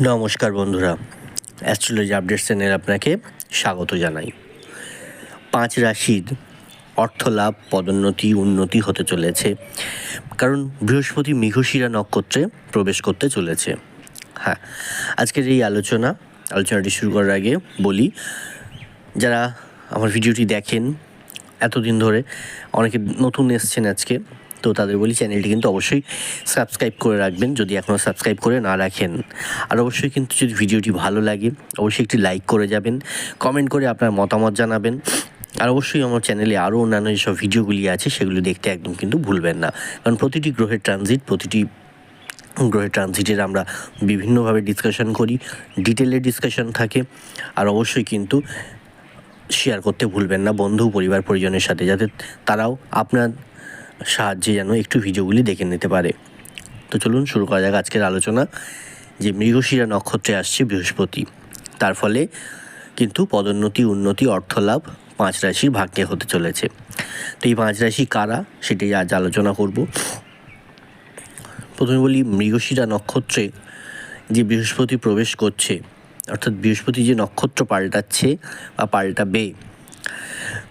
নমস্কার বন্ধুরা astrology update channel আপনাকে স্বাগত জানাই। পাঁচ রাশির অর্থ লাভ পদোন্নতি, উন্নতি হতে চলেছে, কারণ বৃহস্পতি মৃগশিরা নক্ষত্রে প্রবেশ করতে চলেছে। হ্যাঁ আজকের এই আলোচনা, আলোচনাটি শুরু করার আগে বলি, যারা আমার ভিডিওটি দেখেন, এতদিন ধরে অনেকে নতুন এসছেন আজকে তো তাদের বলি চ্যানেলটি কিন্তু অবশ্যই সাবস্ক্রাইব করে রাখবেন, যদি এখনও সাবস্ক্রাইব করে না রাখেন। আর অবশ্যই কিন্তু যদি ভিডিওটি ভালো লাগে, অবশ্যই একটি লাইক করে যাবেন, কমেন্ট করে আপনার মতামত জানাবেন। আর অবশ্যই আমার চ্যানেলে আরও অন্যান্য যেসব ভিডিওগুলি আছে, সেগুলি দেখতে একদম কিন্তু ভুলবেন না। কারণ প্রতিটি গ্রহের ট্রানজিট প্রতিটি গ্রহের ট্রানজিটের আমরা বিভিন্নভাবে ডিসকাশন করি ডিটেলে ডিসকাশন থাকে। আর অবশ্যই কিন্তু শেয়ার করতে ভুলবেন না, বন্ধু, পরিবার, পরিজনের সাথে, যাতে তারাও আপনার সাহায্যে যেন একটু ভিডিওগুলি দেখে নিতে পারে। তো চলুন শুরু করা যাক আজকের আলোচনা, যে মৃগশিরা নক্ষত্রে আসছে বৃহস্পতি। তার ফলে কিন্তু পদোন্নতি, উন্নতি, অর্থলাভ পাঁচ রাশির ভাগ্যে হতে চলেছে। তো এই পাঁচ রাশি কারা সেটাই আজ আলোচনা করব। প্রথমে বলি, মৃগশিরা নক্ষত্রে যে বৃহস্পতি প্রবেশ করছে, অর্থাৎ বৃহস্পতি যে নক্ষত্র পাল্টাচ্ছে বা পাল্টাবে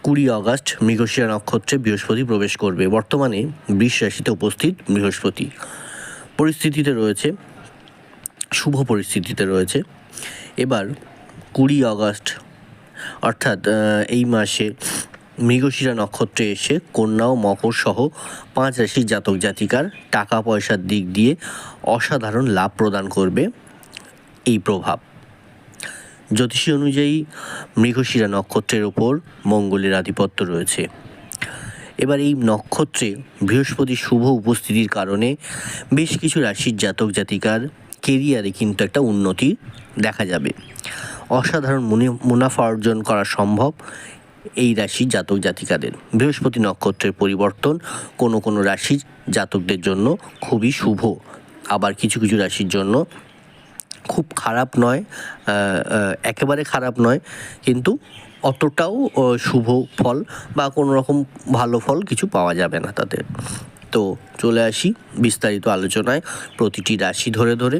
কুড়ি আগস্ট মৃগশিরা নক্ষত্রে বৃহস্পতি প্রবেশ করবে। বর্তমানে বৃষ রাশিতে উপস্থিত বৃহস্পতি। পরিস্থিতিতে রয়েছে, শুভ পরিস্থিতিতে রয়েছে। এবার কুড়ি আগস্ট, অর্থাৎ এই মাসে মৃগশিরা নক্ষত্রে এসে কন্যা ও মকর সহ পাঁচ রাশির জাতক জাতিকার টাকা পয়সার দিক দিয়ে অসাধারণ লাভ প্রদান করবে। এই প্রভাব। জ্যোতিষী অনুযায়ী মৃগশিরা নক্ষত্রের ওপর মঙ্গলের আধিপত্য রয়েছে। এবার এই নক্ষত্রে বৃহস্পতির শুভ উপস্থিতির কারণে বেশ কিছু রাশির জাতক জাতিকার কেরিয়ারে কিন্তু একটা উন্নতি দেখা যাবে। অসাধারণ মুনি- মুনাফা অর্জন করা সম্ভব এই রাশির জাতক জাতিকাদের। বৃহস্পতি নক্ষত্রের পরিবর্তন কোনো কোনো রাশির জাতকদের জন্য খুবই শুভ। আবার কিছু কিছু রাশির জন্য খুব খারাপ নয় একেবারে খারাপ নয়, কিন্তু অতটাও শুভ ফল বা কোনো রকম ভালো ফল কিছু পাওয়া যাবে না তাতে তো চলে আসি বিস্তারিত আলোচনায়, প্রতিটি রাশি ধরে ধরে।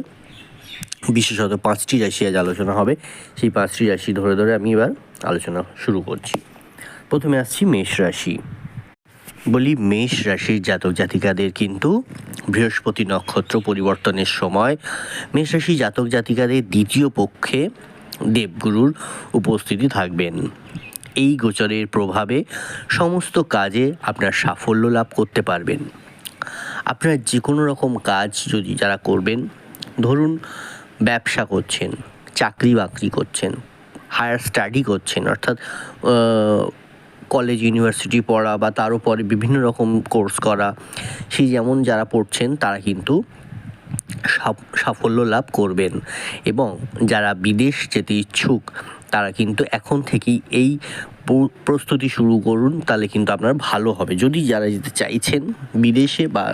বিশেষত পাঁচটি রাশি আজ আলোচনা হবে, সেই পাঁচটি রাশি ধরে ধরে আমি এবার আলোচনা শুরু করছি। প্রথমে আসছি মেষ রাশি। বলি মেষ রাশির জাতক জাতিকাদের কিন্তু বৃহস্পতি নক্ষত্র পরিবর্তনের সময় মেষ রাশি জাতক জাতিকাদের দ্বিতীয় পক্ষে দেবগুরুর উপস্থিতি থাকবেন। এই গোচরের প্রভাবে সমস্ত কাজে আপনার সাফল্য লাভ করতে পারবেন। আপনার যে কোনো রকম কাজ যদি যারা করবেন, ধরুন ব্যবসা করছেন, চাকরি বাকরি করছেন হায়ার স্টাডি করছেন, অর্থাৎ কলেজ ইউনিভার্সিটি পড়া বা তার উপরে বিভিন্ন রকম কোর্স করা, সেই যেমন যারা পড়ছেন তারা কিন্তু সাফল্য লাভ করবেন। এবং যারা বিদেশ যেতে ইচ্ছুক, তারা কিন্তু এখন থেকেই এই প্রস্তুতি শুরু করুন, তাহলে কিন্তু আপনার ভালো হবে। যদি যারা যেতে চাইছেন বিদেশে বা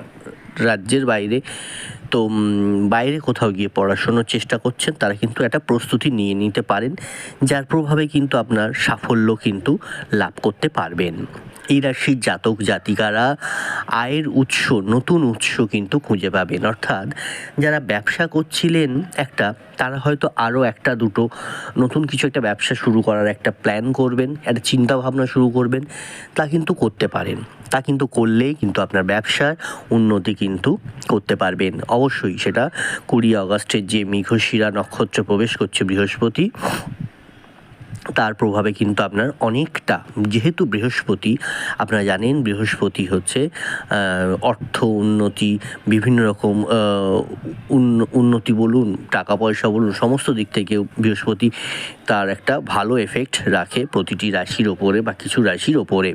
রাজ্যের বাইরে তো বাইরে কোথাও গিয়ে পড়াশোনার চেষ্টা করছেন, তারা কিন্তু একটা প্রস্তুতি নিয়ে নিতে পারেন, যার প্রভাবে কিন্তু আপনার সাফল্য কিন্তু লাভ করতে পারবেন। এই রাশির জাতক জাতিকারা আয়ের উৎস, নতুন উৎস কিন্তু খুঁজে পাবেন। অর্থাৎ যারা ব্যবসা করছিলেন একটা, তারা হয়তো আরও একটা দুটো নতুন কিছু একটা ব্যবসা শুরু করার একটা প্ল্যান করবেন, একটা চিন্তা ভাবনা শুরু করবেন, তা কিন্তু করতে পারেন। তা কিন্তু করলেই কিন্তু আপনার ব্যবসার উন্নতি কিন্তু করতে পারবেন। অবশ্যই সেটা কুড়ি আগস্টের যে মৃগশিরা নক্ষত্র প্রবেশ করছে বৃহস্পতি তার প্রভাবে কিন্তু আপনার অনেকটা, যেহেতু বৃহস্পতি, আপনারা জানেন বৃহস্পতি হচ্ছে অর্থ উন্নতি, বিভিন্ন রকম উন্নতি বলুন, টাকা পয়সা বলুন, সমস্ত দিক থেকে বৃহস্পতি তার একটা ভালো এফেক্ট রাখে প্রতিটি রাশির ওপরে বা কিছু রাশির ওপরে।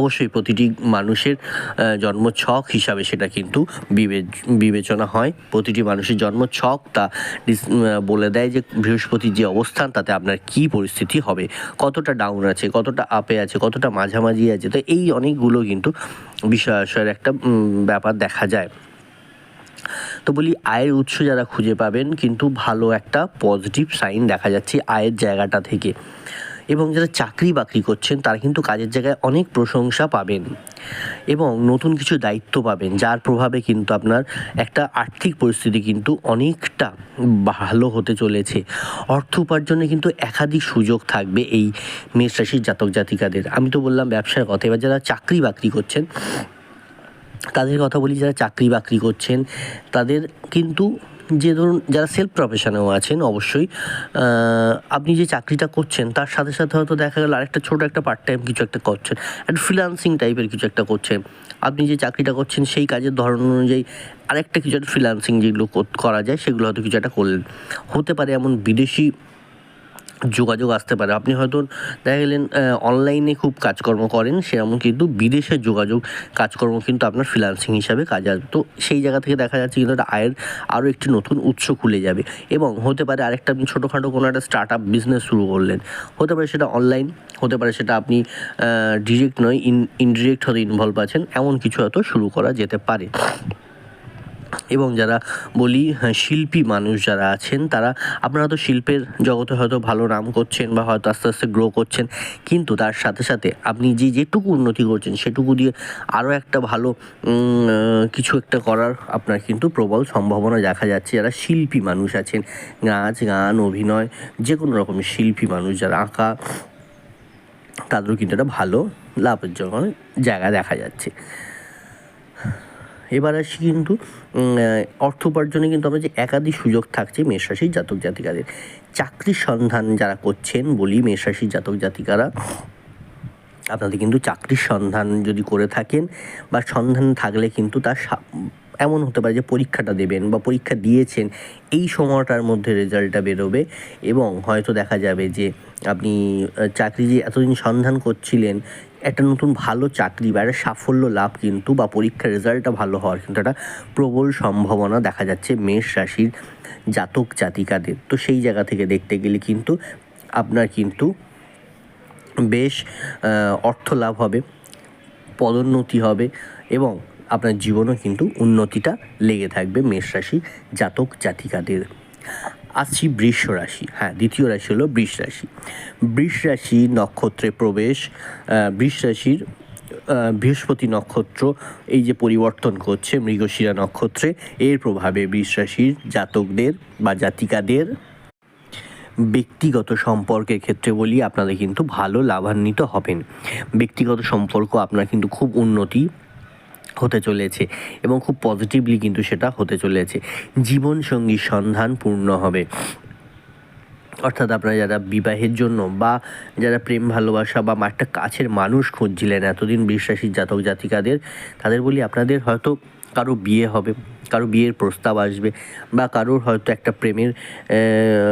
অবশ্যই প্রতিটি মানুষের জন্ম ছক হিসাবে সেটা কিন্তু বিবেচনা হয়। প্রতিটি মানুষের জন্ম ছক তা বলে দেয় যে বৃহস্পতির যে অবস্থান, তাতে আপনার কি পরিস্থিতি হবে, কতটা ডাউন আছে, কতটা আপে আছে, কতটা মাঝামাঝি আছে। তো এই অনেকগুলো কিন্তু বিষয় একটা ব্যাপার দেখা যায়। তো বলি, আয়ের উৎস যারা খুঁজে পাবেন, কিন্তু ভালো একটা পজিটিভ সাইন দেখা যাচ্ছে আয়ের জায়গাটা থেকে। এবং যারা চাকরি বাকরি করছেন, তারা কিন্তু কাজের জায়গায় অনেক প্রশংসা পাবেন এবং নতুন কিছু দায়িত্ব পাবেন, যার প্রভাবে কিন্তু আপনার একটা আর্থিক পরিস্থিতি কিন্তু অনেকটা ভালো হতে চলেছে। অর্থ উপার্জনে কিন্তু একাধিক সুযোগ থাকবে এই মেষ রাশির জাতক জাতিকাদের। আমি তো বললাম ব্যবসার কথা, এবার যারা চাকরি বাকরি করছেন, তাদের কথা বলি, যারা চাকরি বাকরি করছেন, তাদের কিন্তু যে ধরুন যারা সেলফ প্রফেশনেও আছেন, অবশ্যই আপনি যে চাকরিটা করছেন, তার সাথে সাথে হয়তো দেখা গেল আরেকটা ছোটো একটা পার্ট টাইম কিছু একটা করছেন একটা ফ্রিলান্সিং টাইপের কিছু একটা করছেন। আপনি যে চাকরিটা করছেন, সেই কাজের ধরন অনুযায়ী আরেকটা কিছু একটা ফ্রিলান্সিং যেগুলো কর- যায়, সেগুলো হয়তো কিছু একটা করলেন। হতে পারে এমন বিদেশি যোগাযোগ আসতে পারে। আপনি হয়তো দেখা গেলেন অনলাইনে খুব কাজকর্ম করেন, সেরকম কিন্তু বিদেশের যোগাযোগ কাজকর্ম কিন্তু আপনার ফ্রিলান্সিং হিসাবে কাজ আসবে। তো সেই জায়গা থেকে দেখা যাচ্ছে কিন্তু একটা আয়ের আরও একটি নতুন উৎস খুলে যাবে। এবং হতে পারে আরেকটা আপনি ছোটোখাটো কোনো একটা স্টার্ট আপ বিজনেস শুরু করলেন। হতে পারে সেটা অনলাইন হতে পারে সেটা আপনি ডিরেক্ট নয় ইন ইনডিরেক্ট হয়তো ইনভলভ আছেন, এমন কিছু হয়তো শুরু করা যেতে পারে। এবং যারা বলি হ্যাঁ, শিল্পী মানুষ যারা আছেন তারা আপনারা তো শিল্পের জগতে হয়তো ভালো নাম করছেন বা হয়তো আস্তে আস্তে গ্রো করছেন। কিন্তু তার সাথে সাথে আপনি যে যেটুকু উন্নতি করছেন সেটুকু দিয়ে আরও একটা ভালো কিছু একটা করার আপনার কিন্তু প্রবল সম্ভাবনা দেখা যাচ্ছে। যারা শিল্পী মানুষ আছেন নাচ গান অভিনয় যে কোনো রকমের শিল্পী মানুষ যারা আঁকা তাদেরও কিন্তু একটা ভালো লাভের জন্য জায়গা দেখা যাচ্ছে। এবার আসি কিন্তু অর্থ উপার্জনে কিন্তু আমরা যে একাধিক সুযোগ থাকছে মেষরাশির জাতক জাতিকাদের। চাকরির সন্ধান যারা করছেন বলি মেষরাশির জাতক জাতিকারা, আপনাদের কিন্তু চাকরির সন্ধান যদি করে থাকেন বা সন্ধান থাকলে কিন্তু তার এমন হতে পারে যে পরীক্ষাটা দেবেন বা পরীক্ষা দিয়েছেন, এই সময়টার মধ্যে রেজাল্টটা বেরোবে এবং হয়তো দেখা যাবে যে আপনি চাকরি যে এতদিন সন্ধান করছিলেন একটা নতুন ভালো চাকরি বা একটা সাফল্য লাভ কিন্তু বা পরীক্ষার রেজাল্টটা ভালো হওয়ার কিন্তু একটা প্রবল সম্ভাবনা দেখা যাচ্ছে মেষ রাশির জাতক জাতিকাদের। তো সেই জায়গা থেকে দেখতে গেলে কিন্তু আপনার কিন্তু বেশ অর্থ লাভ হবে, পদোন্নতি হবে এবং আপনার জীবনও কিন্তু উন্নতিটা লেগে থাকবে মেষ রাশি জাতক জাতিকাদের। আসছি বৃষ রাশি। হ্যাঁ দ্বিতীয় রাশি হলো বৃষ রাশি। বৃষ রাশি নক্ষত্রে প্রবেশ বৃষ রাশির বৃহস্পতি নক্ষত্র এই যে পরিবর্তন করছে মৃগশিরা নক্ষত্রে, এর প্রভাবে বৃষ রাশির জাতকদের বা জাতিকাদের ব্যক্তিগত সম্পর্কের ক্ষেত্রে বলি, আপনাদের কিন্তু ভালো লাভান্বিত হবেন। ব্যক্তিগত সম্পর্ক আপনার কিন্তু খুব উন্নতি হতে চলেছে এবং খুব পজিটিভলি কিন্তু সেটা হতে চলেছে। জীবনসঙ্গীর সন্ধান পূর্ণ হবে। অর্থাৎ আপনারা যারা বিবাহের জন্য বা যারা প্রেম, ভালোবাসা বা একটা কাছের মানুষ খুঁজছিলেন, এতদিন বিশ্বাসী জাতক জাতিকাদের তাদের বলি আপনাদের হয়তো কারও বিয়ে হবে কারও বিয়ের প্রস্তাব আসবে বা কারোর হয়তো একটা প্রেমের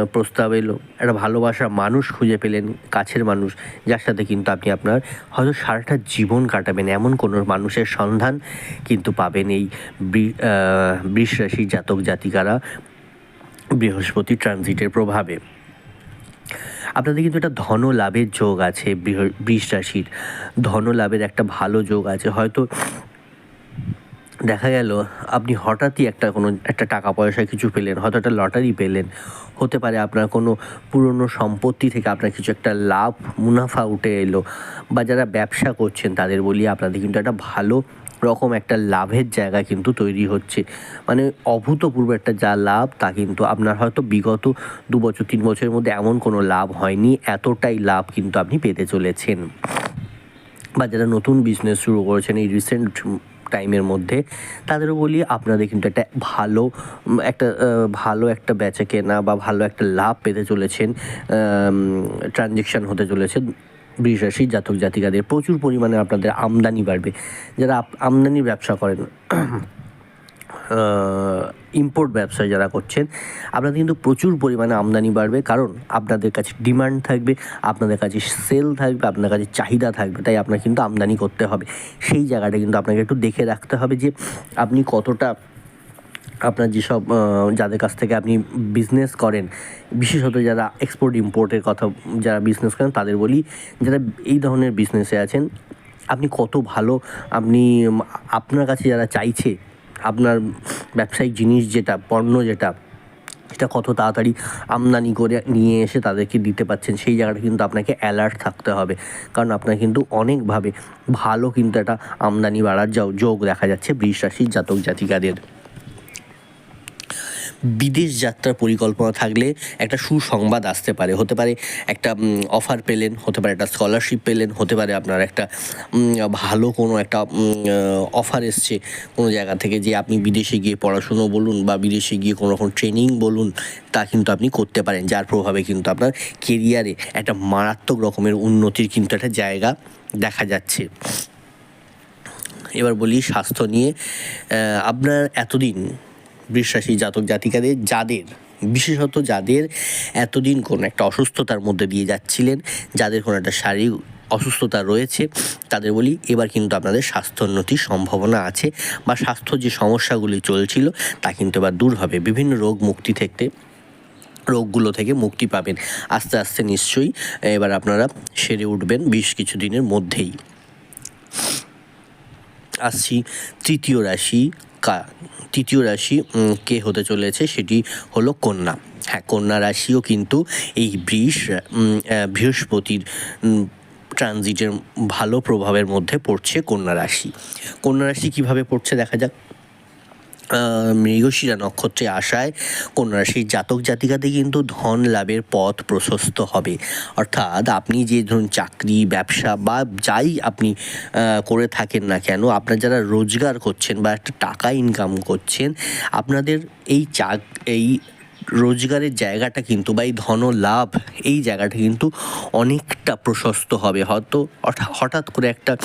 প্রস্তাব এলো। একটা ভালোবাসার মানুষ খুঁজে পেলেন কাছের মানুষ যার সাথে কিন্তু আপনি আপনার হয়তো সারাটা জীবন কাটাবেন। এমন কোনো মানুষের সন্ধান কিন্তু পাবেন এই বৃ- আহ, বৃষ রাশির জাতক জাতিকারা বৃহস্পতি ট্রানজিটের প্রভাবে। আপনাদের কিন্তু একটা ধন লাভের যোগ আছে বৃষ রাশির ধন লাভের একটা ভালো যোগ আছে। হয়তো দেখা গেল, আপনি হঠাৎই একটা কোনো, একটা টাকা পয়সা কিছু পেলেন, হয়তো একটা লটারি পেলেন। হতে পারে আপনার কোনো পুরনো সম্পত্তি থেকে আপনার কিছু একটা লাভ, মুনাফা উঠে এলো। বা যারা ব্যবসা করছেন, তাদের বলি আপনাদের কিন্তু একটা ভালো রকম একটা লাভের জায়গা কিন্তু তৈরি হচ্ছে। মানে অভূতপূর্ব একটা যা লাভ, তা কিন্তু আপনার হয়তো বিগত দু বছর, তিন বছরের মধ্যে এমন কোনো লাভ হয়নি, এতটাই লাভ কিন্তু আপনি পেতে চলেছেন। বা যারা নতুন বিজনেস শুরু করেছেন, এই রিসেন্ট টাইমের মধ্যে, তাদেরও বলি আপনাদের কিন্তু একটা ভালো একটা ভালো একটা বেচা কেনা বা ভালো একটা লাভ পেতে চলেছেন ট্রানজেকশান হতে চলেছে বৃষরাশি জাতক জাতিকাদের প্রচুর পরিমাণে আপনাদের আমদানি বাড়বে। যারা আমদানির ব্যবসা করেন ইম্পোর্ট ব্যবসা যারা করছেন, আপনাদের কিন্তু প্রচুর পরিমাণে আমদানি বাড়বে। কারণ আপনাদের কাছে ডিমান্ড থাকবে, আপনাদের কাছে সেল থাকবে আপনার কাছে চাহিদা থাকবে, তাই আপনার কিন্তু আমদানি করতে হবে। সেই জায়গাটা কিন্তু আপনাকে একটু দেখে রাখতে হবে যে আপনি কতটা আপনার যেসব যাদের কাছ থেকে আপনি বিজনেস করেন, বিশেষত যারা এক্সপোর্ট ইম্পোর্টের কথা যারা বিজনেস করেন, তাদের বলি, যারা এই ধরনের বিজনেসে আছেন, আপনি কত ভালো, আপনি আপনার কাছে যারা চাইছে আপনার ব্যবসায়িক জিনিস যেটা, পণ্য যেটা সেটা কত তাড়াতাড়ি আমদানি করে নিয়ে এসে তাদেরকে দিতে পারছেন সেই জায়গাটা কিন্তু আপনাকে অ্যালার্ট থাকতে হবে। কারণ আপনার কিন্তু অনেকভাবে ভালো কিন্তু একটা আমদানি বাড়ার যোগ দেখা যাচ্ছে বৃষ রাশির জাতক জাতিকাদের বিদেশ যাত্রার পরিকল্পনা থাকলে একটা সুসংবাদ আসতে পারে। হতে পারে একটা অফার পেলেন, হতে পারে একটা স্কলারশিপ পেলেন, হতে পারে আপনার একটা ভালো কোনো একটা অফার এসছে কোনো জায়গা থেকে যে আপনি বিদেশে গিয়ে পড়াশুনো বলুন বা বিদেশে গিয়ে কোনো রকম ট্রেনিং বলুন, তা কিন্তু আপনি করতে পারেন, যার প্রভাবে কিন্তু আপনার কেরিয়ারে একটা মারাত্মক রকমের উন্নতির কিন্তু একটা জায়গা দেখা যাচ্ছে। এবার বলি স্বাস্থ্য নিয়ে আপনার এতদিন বৃশ্বাসী জাতক জাতিকাদের, যাদের, বিশেষত যাদের এতদিন কোনো একটা অসুস্থতার মধ্যে দিয়ে যাচ্ছিলেন, যাদের কোনো একটা শারীরিক অসুস্থতা রয়েছে, তাদের বলি এবার কিন্তু আপনাদের স্বাস্থ্যোন্নতির সম্ভাবনা আছে বা স্বাস্থ্য যে সমস্যাগুলি চলছিল, তা কিন্তু এবার দূর হবে। বিভিন্ন রোগ মুক্তি থেকে, রোগগুলো থেকে মুক্তি পাবেন। আস্তে আস্তে নিশ্চয়ই এবার আপনারা সেরে উঠবেন বেশ কিছু দিনের মধ্যেই। আসছি তৃতীয় রাশি তৃতীয় রাশি কে হতে চলেছে সেটি হলো কন্যা। হ্যাঁ কন্যা রাশিও কিন্তু এই বৃষ বৃহস্পতির ট্রানজিটের ভালো প্রভাবের মধ্যে পড়ছে কন্যা রাশি। কন্যা রাশি কীভাবে পড়ছে দেখা যাক। মৃগশিরা নক্ষত্রে আসায় কন্যা রাশির জাতক জাতিকাতে কিন্তু ধন লাভের পথ প্রশস্ত হবে। অর্থাৎ আপনি যে ধরুন চাকরি, ব্যবসা বা যাই আপনি করে থাকেন না কেন, আপনার যারা রোজগার করছেন বা একটা টাকা ইনকাম করছেন, আপনাদের এই চাক, এই রোজগারের জায়গাটা কিন্তু বা এই ধন লাভ এই জায়গাটা কিন্তু অনেকটা প্রশস্ত হবে। হয়তো হঠা- হঠাৎ করে একটা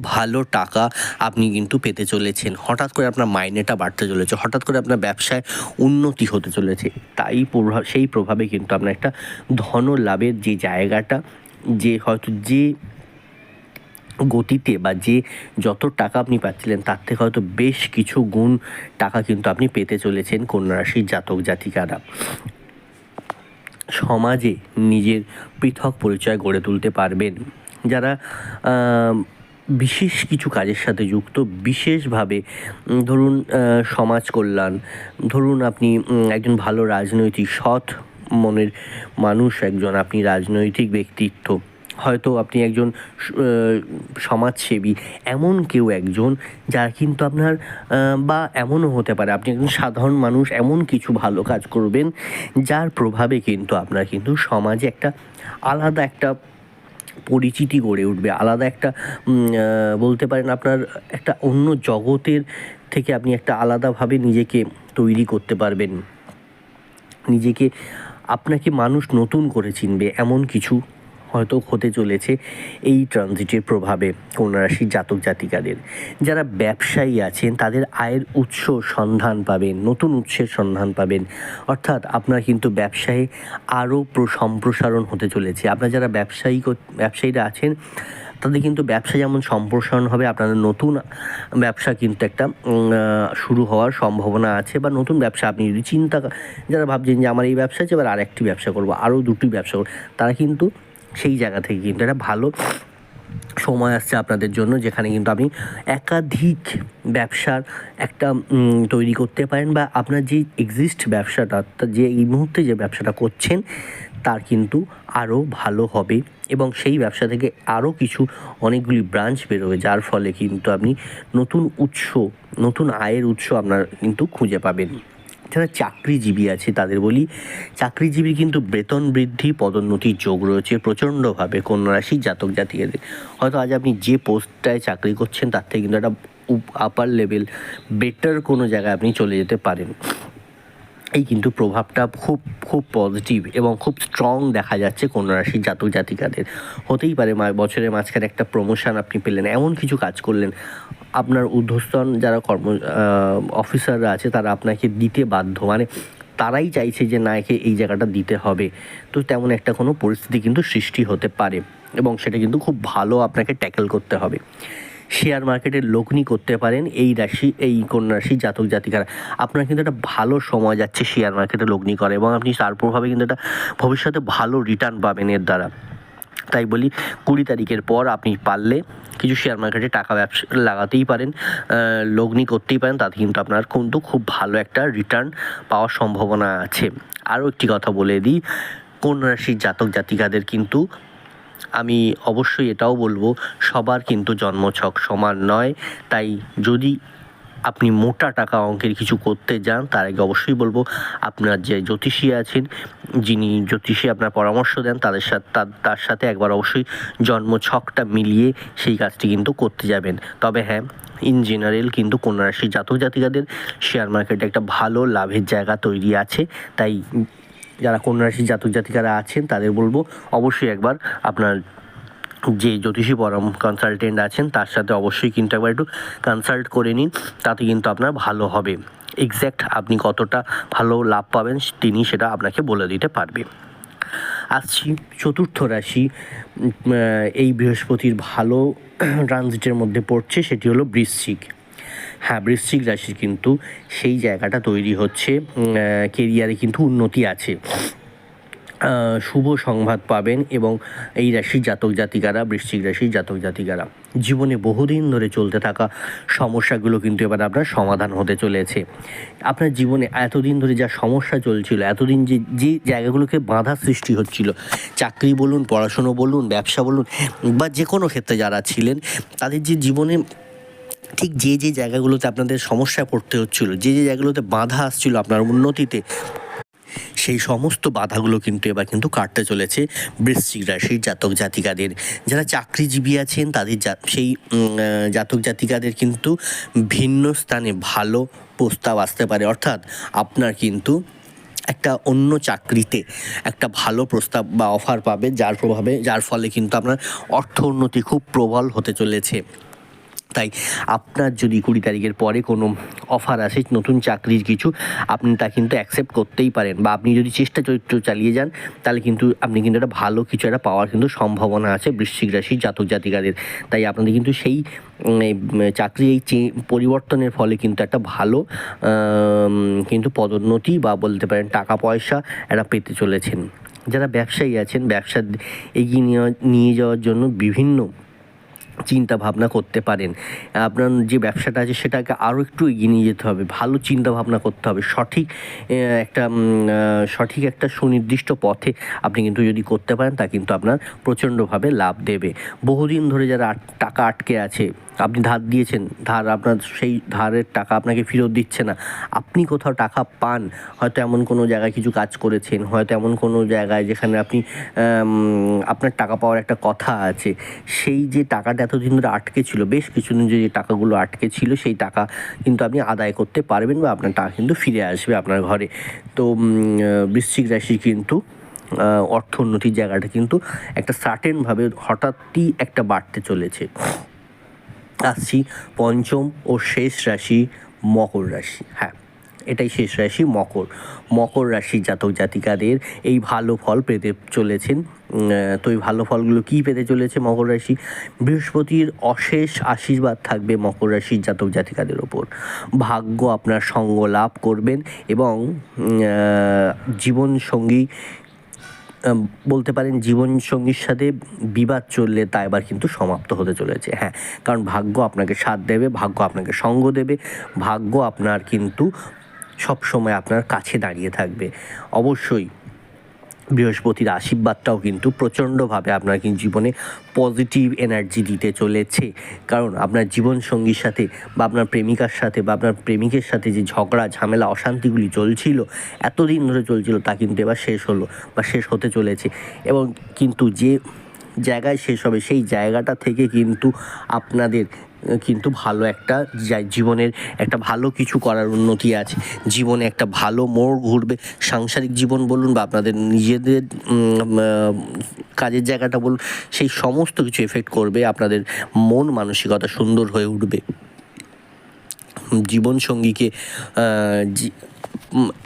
ভালো টাকা আপনি কিন্তু পেতে চলেছেন। হঠাৎ করে আপনার মাইনেটা বাড়তে চলেছে, হঠাৎ করে আপনার ব্যবসায় উন্নতি হতে চলেছে। তাই প্রভাব সেই প্রভাবে কিন্তু আপনার একটা ধন লাভের যে জায়গাটা, যে হয়তো যে গতিতে বা যে যত টাকা আপনি পাচ্ছিলেন, তার থেকে হয়তো বেশ কিছু গুণ টাকা কিন্তু আপনি পেতে চলেছেন কন্যা রাশির জাতক জাতিকারা। সমাজে নিজের পৃথক পরিচয় গড়ে তুলতে পারবেন। যারা বিশেষ কিছু কাজের সাথে যুক্ত, বিশেষভাবে ধরুন সমাজ কল্যাণ। ধরুন, আপনি একজন ভালো রাজনৈতিক, সৎ মনের মানুষ, একজন আপনি রাজনৈতিক ব্যক্তিত্ব। হয়তো আপনি একজন সমাজসেবী, এমন কেউ একজন যার কিন্তু আপনার বা এমনও হতে পারে, আপনি একজন সাধারণ মানুষ, এমন কিছু ভালো কাজ করবেন, যার প্রভাবে কিন্তু আপনার কিন্তু সমাজে একটা আলাদা একটা পরিচিতি গড়ে উঠবে। আলাদা একটা বলতে পারেন আপনার একটা অন্য জগতের থেকে আপনি একটা আলাদাভাবে নিজেকে তৈরি করতে পারবেন। নিজেকে, আপনাকে মানুষ নতুন করে চিনবে, এমন কিছু হয়তো হতে চলেছে এই ট্রানজিটের প্রভাবে কন্যা রাশির জাতক জাতিকাদের। যারা ব্যবসায়ী আছেন, তাদের আয়ের উৎস সন্ধান পাবেন, নতুন উৎসের সন্ধান পাবেন। অর্থাৎ আপনার কিন্তু ব্যবসায়ে আরও প্র- সম্প্রসারণ হতে চলেছে। আপনার যারা ব্যবসায়ী ব্যবসায়ীরা আছেন, তাদের কিন্তু ব্যবসা যেমন সম্প্রসারণ হবে, আপনাদের নতুন ব্যবসা কিন্তু একটা শুরু হওয়ার সম্ভাবনা আছে বা নতুন ব্যবসা আপনি যদি চিন্তা যারা ভাবছেন যে আমার এই ব্যবসা আছে, এবার আরেকটি ব্যবসা করব, আরও দুটি ব্যবসা করব, তারা কিন্তু সেই জায়গা থেকে কিন্তু একটা ভালো সময় আসছে আপনাদের জন্য, যেখানে কিন্তু আপনি একাধিক ব্যবসার একটা তৈরি করতে পারেন বা আপনার যে এক্সিস্ট ব্যবসাটা অর্থাৎ যে এই মুহূর্তে যে ব্যবসাটা করছেন, তার কিন্তু আরও ভালো হবে এবং সেই ব্যবসা থেকে আরও কিছু অনেকগুলি ব্রাঞ্চ বেরোবে, যার ফলে কিন্তু আপনি নতুন উৎস, নতুন আয়ের উৎস আপনার কিন্তু খুঁজে পাবেন। যারা চাকরিজীবী আছে তাদের বলি। চাকরিজীবী কিন্তু বেতন বৃদ্ধি, পদোন্নতির যোগ রয়েছে প্রচণ্ডভাবে কন্যা রাশি জাতক জাতিকাদের। হয়তো আজ আপনি যে পোস্টটায় চাকরি করছেন তার থেকে কিন্তু একটা আপার লেভেল বেটার কোনো জায়গায় আপনি চলে যেতে পারেন। এই কিন্তু প্রভাবটা খুব খুব পজিটিভ এবং খুব স্ট্রং দেখা যাচ্ছে কন্যা রাশির জাতক জাতিকাদের। হতেই পারে বছরের মাঝখানে একটা প্রমোশন আপনি পেলেন, এমন কিছু কাজ করলেন। আপনার ঊর্ধ্বস্তন যারা কর্ম অফিসাররা আছে, তারা আপনাকে দিতে বাধ্য। মানে তারাই চাইছে যে, না, একে এই জায়গাটা দিতে হবে। তো তেমন একটা কোনো পরিস্থিতি কিন্তু সৃষ্টি হতে পারে এবং সেটা কিন্তু খুব ভালো আপনাকে ট্যাকেল করতে হবে। শেয়ার মার্কেটের লগ্নি করতে পারেন এই রাশি, এই কন্যা রাশি জাতক জাতিকারা। আপনার কিন্তু একটা ভালো সময় যাচ্ছে শেয়ার মার্কেটে লগ্নি করে এবং আপনি তার প্রভাবে কিন্তু একটা ভবিষ্যতে ভালো রিটার্ন পাবেন এর দ্বারা। তাই বলি, কুড়ি তারিখের পর আপনি পারলে কিছু শেয়ার মার্কেটে টাকা ব্যবসা লাগাতেই পারেন লগ্নি করতেই পারেন, তাতে কিন্তু আপনার কিন্তু খুব ভালো একটা রিটার্ন পাওয়ার সম্ভাবনা আছে। আরও একটি কথা বলে দিই, কোন রাশির জাতক জাতিকাদের কিন্তু আমি অবশ্যই এটাও বলব, সবার কিন্তু জন্মছক সমান নয়। তাই যদি আপনি মোটা টাকা অঙ্কের কিছু করতে যান, তার আগে অবশ্যই বলব, আপনার যে জ্যোতিষী আছেন, যিনি জ্যোতিষী আপনার পরামর্শ দেন, তাদের সাথে, তার- সাথে একবার অবশ্যই জন্ম ছকটা মিলিয়ে সেই কাজটি কিন্তু করতে যাবেন। তবে হ্যাঁ ইন জেনারেল কিন্তু কন্যা রাশির জাতক জাতিকাদের শেয়ার মার্কেটে একটা ভালো লাভের জায়গা তৈরি আছে। তাই যারা কন্যা রাশির জাতক জাতিকারা আছেন, তাদের বলব, অবশ্যই একবার আপনার যে জ্যোতিষী পরম কনসালটেন্ট আছেন, তার সাথে অবশ্যই কিন্তু একবার একটু কনসাল্ট করে নিন, তাতে কিন্তু আপনার ভালো হবে। এক্স্যাক্ট আপনি কতটা ভালো লাভ পাবেন, তিনি সেটা আপনাকে বলে দিতে পারবে। আসছি চতুর্থ রাশি এই বৃহস্পতির ভালো ট্রানজিটের মধ্যে পড়ছে, সেটি হলো বৃশ্চিক। হ্যাঁ বৃশ্চিক রাশির কিন্তু সেই জায়গাটা তৈরি হচ্ছে কেরিয়ারে কিন্তু উন্নতি আছে। শুভ সংবাদ পাবেন এবং এই রাশির জাতক জাতিকারা, বৃশ্চিক রাশির জাতক জাতিকারা, জীবনে বহুদিন ধরে চলতে থাকা সমস্যাগুলো কিন্তু এবার আপনার সমাধান হতে চলেছে। আপনার জীবনে এতদিন ধরে যা সমস্যা চলছিল, এতদিন যে যে জায়গাগুলোকে বাধা সৃষ্টি হচ্ছিল, চাকরি বলুন, পড়াশুনো বলুন, ব্যবসা বলুন, বা যে কোনো ক্ষেত্রে যারা ছিলেন, তাদের যে জীবনে ঠিক যে যে জায়গাগুলোতে আপনাদের সমস্যায় পড়তে হচ্ছিল, যে যে জায়গাগুলোতে বাধা আসছিল আপনার উন্নতিতে সেই সমস্ত বাধাগুলো কিন্তু এবার কিন্তু কাটতে চলেছে বৃশ্চিক রাশির জাতক জাতিকাদের। যারা চাকরিজীবী আছেন, তাদের সেই জাতক জাতিকাদের কিন্তু ভিন্ন স্থানে ভালো প্রস্তাব আসতে পারে। অর্থাৎ আপনার কিন্তু একটা অন্য চাকরিতে একটা ভালো প্রস্তাব বা অফার পাবে, যার প্রভাবে, যার ফলে কিন্তু আপনার অর্থ উন্নতি খুব প্রবল হতে চলেছে। তাই আপনার যদি কুড়ি তারিখের পরে কোনো অফার আসে, নতুন চাকরির কিছু, আপনি তা কিন্তু অ্যাকসেপ্ট করতেই পারেন বা আপনি যদি চেষ্টা চরিত্র চালিয়ে যান, তাহলে কিন্তু আপনি কিন্তু একটা ভালো কিছু একটা পাওয়ার কিন্তু সম্ভাবনা আছে বৃশ্চিক রাশির জাতক জাতিকাদের। তাই আপনাদের কিন্তু সেই চাকরি এই পরিবর্তনের ফলে কিন্তু একটা ভালো কিন্তু পদোন্নতি বা বলতে পারেন টাকা পয়সা একটা পেতে চলেছেন। যারা ব্যবসায়ী আছেন, ব্যবসা এগিয়ে নিয়ে যাওয়ার জন্য বিভিন্ন চিন্তা ভাবনা করতে পারেন। আপনার যে ব্যবসাটা আছে সেটাকে আরও একটু এগিয়ে নিয়ে যেতে হবে। ভালো চিন্তা ভাবনা করতে হবে। সঠিক একটা সঠিক একটা সুনির্দিষ্ট পথে আপনি কিন্তু যদি করতে পারেন, তা কিন্তু আপনার প্রচণ্ডভাবে লাভ দেবে। বহুদিন ধরে যারা টাকা আটকে আছে, আপনি ধার দিয়েছেন, ধার আপনার সেই ধারের টাকা আপনাকে ফেরত দিচ্ছে না। আপনি কোথাও টাকা পান, হয়তো এমন কোনো জায়গায় কিছু কাজ করেছেন, হয়তো এমন কোনো জায়গায় যেখানে আপনি আপনার টাকা পাওয়ার একটা কথা আছে। সেই যে টাকাটা এতদিন ধরে আটকে ছিল বেশ কিছুদিন যে টাকাগুলো আটকে ছিল সেই টাকা কিন্তু আপনি আদায় করতে পারবেন বা আপনার টাকা কিন্তু ফিরে আসবে আপনার ঘরে। তো বৃশ্চিক রাশি কিন্তু আহ, অর্থ উন্নতির জায়গাটা কিন্তু একটা সার্টেনভাবে হঠাৎই একটা বাড়তে চলেছে। আসছি পঞ্চম ও শেষ রাশি মকর রাশি হ্যাঁ। এটাই শেষ রাশি, মকর। মকর রাশির জাতক জাতিকাদের এই ভালো ফল পেতে চলেছেন। তো এই ভালো ফলগুলো কী পেতে চলেছে মকর রাশি? বৃহস্পতির অশেষ আশীর্বাদ থাকবে মকর রাশির জাতক জাতিকাদের ওপর। ভাগ্য আপনার সঙ্গ লাভ করবেন এবং জীবন সঙ্গী বলতে পারেন জীবনসঙ্গীর সাথে বিবাদ চললে তা এবার কিন্তু সমাপ্ত হতে চলেছে। হ্যাঁ কারণ ভাগ্য আপনাকে সাথ দেবে, ভাগ্য আপনাকে সঙ্গ দেবে, ভাগ্য আপনার কিন্তু সব সময় আপনার কাছে দাঁড়িয়ে থাকবে। অবশ্যই বৃহস্পতির আশীর্বাদটাও কিন্তু প্রচণ্ডভাবে আপনার কিন্তু জীবনে পজিটিভ এনার্জি দিতে চলেছে। কারণ আপনার জীবনসঙ্গীর সাথে বা আপনার প্রেমিকার সাথে বা আপনার প্রেমিকের সাথে যে ঝগড়া, ঝামেলা, অশান্তিগুলি চলছিল, এতদিন ধরে চলছিল তা কিন্তু এবার শেষ হলো বা শেষ হতে চলেছে। এবং কিন্তু যে জায়গায় শেষ হবে সেই জায়গাটা থেকে কিন্তু আপনাদের কিন্তু ভালো একটা জীবনের একটা ভালো কিছু করার উন্নতি আছে। জীবনে একটা ভালো মোড় ঘুরবে। সাংসারিক জীবন বলুন বা আপনাদের নিজেদের কাজের জায়গাটা বলুন, সেই সমস্ত কিছু এফেক্ট করবে, আপনাদের মন মানসিকতা সুন্দর হয়ে উঠবে। জীবনসঙ্গীকে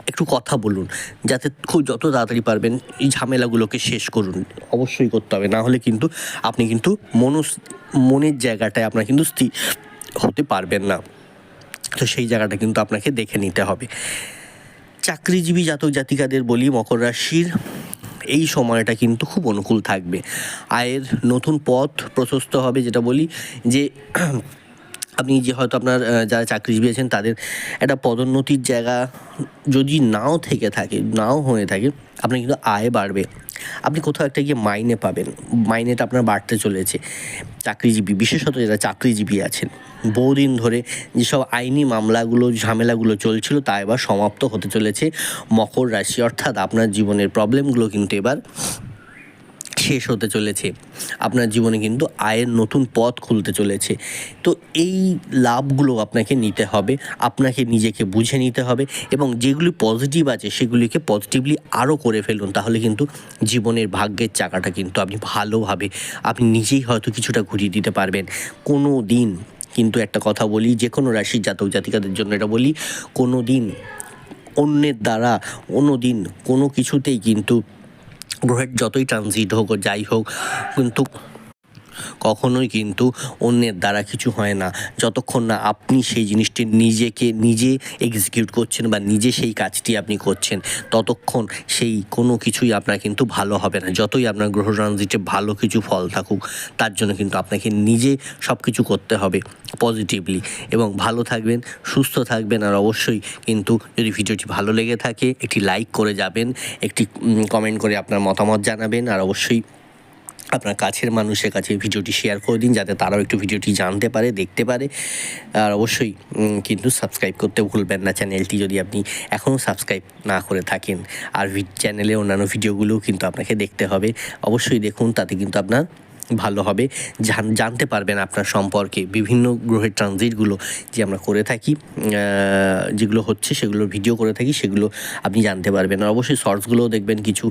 একটু কথা বলুন, যাতে খুব যত তাড়াতাড়ি পারবেন এই ঝামেলাগুলোকে শেষ করুন। অবশ্যই করতে হবে, না হলে কিন্তু আপনি কিন্তু মনস, মনের জায়গাটায় আপনার কিন্তু স্থির হতে পারবেন না। তো সেই জায়গাটা কিন্তু আপনাকে দেখে নিতে হবে। চাকরিজীবী জাতক জাতিকাদের বলি, মকর রাশির এই সময়টা কিন্তু খুব অনুকূল থাকবে। আয়ের নতুন পথ প্রশস্ত হবে, যেটা বলি যে আপনি যে হয়তো আপনার যারা চাকরিজীবী আছেন তাদের একটা পদোন্নতির জায়গা যদি নাও থেকে থাকে, নাও হয়ে থাকে, আপনার কিন্তু আয় বাড়বে। আপনি কোথাও একটা গিয়ে মাইনে পাবেন, মাইনেটা আপনার বাড়তে চলেছে। চাকরিজীবী, বিশেষত যারা চাকরিজীবী আছেন, বহুদিন ধরে যেসব আইনি মামলাগুলো, ঝামেলাগুলো চলছিল তা এবার সমাপ্ত হতে চলেছে মকর রাশি। অর্থাৎ আপনার জীবনের প্রবলেমগুলো কিন্তু এবার শেষ হতে চলেছে। আপনার জীবনে কিন্তু আয়ের নতুন পথ খুলতে চলেছে। তো এই লাভগুলো আপনাকে নিতে হবে, আপনাকে নিজেকে বুঝে নিতে হবে এবং যেগুলি পজিটিভ আছে সেগুলিকে পজিটিভলি আরও করে ফেলুন, তাহলে কিন্তু জীবনের ভাগ্যের চাকাটা কিন্তু আপনি ভালোভাবে, আপনি নিজেই হয়তো কিছুটা ঘুরিয়ে দিতে পারবেন। কোনো দিন কিন্তু একটা কথা বলি যে কোনো রাশির জাতক জাতিকাদের জন্য এটা বলি, কোনো দিন অন্যের দ্বারা, কোনো দিন কোনো কিছুতেই কিন্তু গ্রহের যতই ট্রানজিট হোক যাই হোক কিন্তু কখনোই কিন্তু অন্যের দ্বারা কিছু হয় না। যতক্ষণ না আপনি সেই জিনিসটি নিজেকে, নিজে এক্সিকিউট করছেন বা নিজে সেই কাজটি আপনি করছেন, ততক্ষণ সেই কোনো কিছুই আপনার কিন্তু ভালো হবে না। যতই আপনার গ্রহ ট্রানজিটে ভালো কিছু ফল থাকুক, তার জন্য কিন্তু আপনাকে নিজে সব কিছু করতে হবে পজিটিভলি এবং ভালো থাকবেন, সুস্থ থাকবেন, আর অবশ্যই কিন্তু যদি ভিডিওটি ভালো লেগে থাকে, একটি লাইক করে যাবেন, একটি কমেন্ট করে আপনার মতামত জানাবেন, আর অবশ্যই আপনার কাছের মানুষের কাছে ভিডিওটি শেয়ার করে দিন যাতে তারাও একটু ভিডিওটি জানতে পারে, দেখতে পারে। আর অবশ্যই কিন্তু সাবস্ক্রাইব করতে ভুলবেন না চ্যানেলটি যদি আপনি এখনও সাবস্ক্রাইব না করে থাকেন। আর চ্যানেলে অন্যান্য ভিডিওগুলোও কিন্তু আপনাকে দেখতে হবে। অবশ্যই দেখুন, তাতে কিন্তু আপনার ভালো হবে। জান, জানতে পারবেন আপনার সম্পর্কে বিভিন্ন গ্রহের ট্রানজিটগুলো যে আমরা করে থাকি যেগুলো হচ্ছে সেগুলোর ভিডিও করে থাকি, সেগুলো আপনি জানতে পারবেন। আর অবশ্যই শর্টসগুলোও দেখবেন, কিছু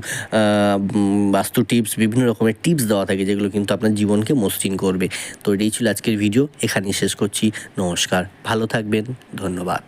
বাস্তু টিপস বিভিন্ন রকমের টিপস দেওয়া থাকে, যেগুলো কিন্তু আপনার জীবনকে মসৃণ করবে। তো এটাই ছিল আজকের ভিডিও এখানেই শেষ করছি। নমস্কার, ভালো থাকবেন, ধন্যবাদ।